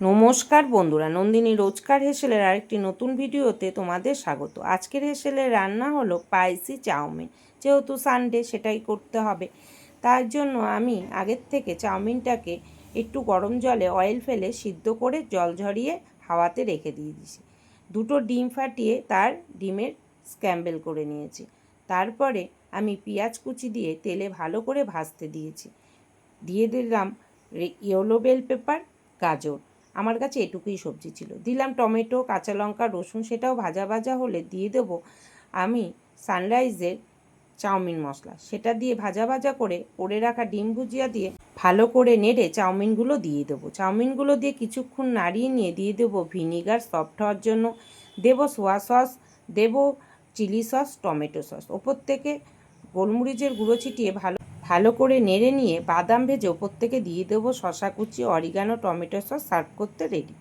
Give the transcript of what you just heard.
নমস্কার বন্ধুরা, নন্দিনী রোজকার হেসেলের আরেকটি নতুন ভিডিওতে তোমাদের স্বাগত। আজকের হেসেলের রান্না হলো স্পাইসি চাউমিন। যেহেতু সানডে সেটাই করতে হবে, তার জন্য আমি আগের থেকে চাউমিনটাকে একটু গরম জলে অয়েল ফেলে সিদ্ধ করে জল ঝরিয়ে হাওয়াতে রেখে দিয়ে দিয়েছি। দুটো ডিম ফাটিয়ে তার ডিমের স্ক্যাম্বেল করে নিয়েছি। তারপরে আমি পেঁয়াজ কুচি দিয়ে তেলে ভালো করে ভাজতে দিয়েছি। দিয়ে দিলাম ইয়েলো বেল পেপার গাজর। আমার কাছে এটুকুই সবজি ছিল। দিলাম টমেটো, কাঁচা লঙ্কা, রসুন, সেটাও ভাজা ভাজা হলে দিয়ে দেবো আমি সানরাইজের চাউমিন মশলা। সেটা দিয়ে ভাজা ভাজা করে করে রাখা ডিম ভুজিয়া দিয়ে ভালো করে নেড়ে চাউমিনগুলো দিয়ে দেবো। চাউমিনগুলো দিয়ে কিছুক্ষণ নাড়িয়ে নিয়ে দিয়ে দেবো ভিনিগার সফট হওয়ার জন্য। দেবো সোয়া সস, দেবো চিলি সস, টমেটো সস। ওপর থেকে গোলমরিচের গুঁড়ো ছিটিয়ে ভালো ভালো করে নেড়ে নিয়ে বাদাম ভেজে ওপর থেকে দিয়ে দেবো শশা কুচি, অরিগানো, টমেটো সস, সার্ভ করতে রেডি